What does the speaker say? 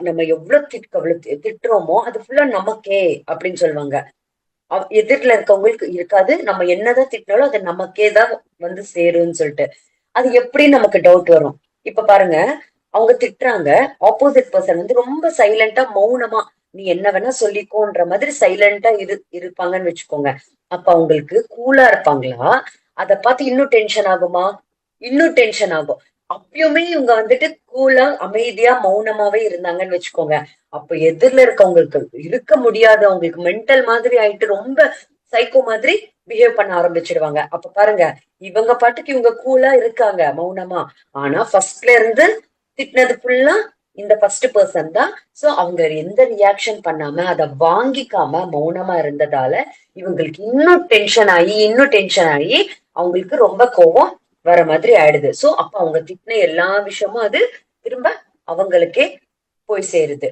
நம்ம எவ்வளவு திட்டு திட்டுறோமோ அது ஃபுல்லா நமக்கே அப்படின்னு சொல்லுவாங்க. எதிர்ல இருக்கவங்களுக்கு இருக்காது. நம்ம என்னதான் திட்டினாலும் அது நமக்கே தான் வந்து சேரும்னு சொல்லிட்டு. அது எப்படி நமக்கு டவுட் வரும். இப்ப பாருங்க அவங்க திட்டுறாங்க. ஆப்போசிட் பர்சன் வந்து ரொம்ப சைலண்டா மௌனமா நீ என்ன வேணா சொல்லிக்கோன்ற மாதிரி சைலண்டா இரு இருப்பாங்கன்னு வச்சுக்கோங்க. அப்ப அவங்களுக்கு கூலா இருப்பாங்களா? அத பார்த்து இன்னும் டென்ஷன் ஆகுமா? இன்னும் டென்ஷன் ஆகும். அப்பயுமே இவங்க வந்துட்டு கூலா அமைதியா மௌனமாவே இருந்தாங்கன்னு வச்சுக்கோங்க. அப்ப எதிர்ல இருக்கவங்களுக்கு இருக்க முடியாது அவங்களுக்கு மென்டல் மாதிரி ஆயிட்டு ரொம்ப சைக்கோ மாதிரி பிஹேவ் பண்ண ஆரம்பிச்சிடுவாங்க. அப்ப பாருங்க இவங்க பாட்டுக்கு இவங்க கூலா இருக்காங்க மௌனமா. ஆனா ஃபர்ஸ்ட்ல இருந்து திட்டினது ஃபுல்லா இந்த ஃபர்ஸ்ட் பர்சன் தான். சோ அவங்க எந்த ரியாக்ஷன் பண்ணாம அதை வாங்கிக்காம மௌனமா இருந்ததால இவங்களுக்கு இன்னும் டென்ஷன் ஆகி இன்னும் டென்ஷன் ஆகி அவங்களுக்கு ரொம்ப கோவம் வர மாதிரி ஆயிடுது. சோ அப்ப அவங்க திட்டின எல்லா விஷயமும் அது திரும்ப அவங்களுக்கே போய் சேருது.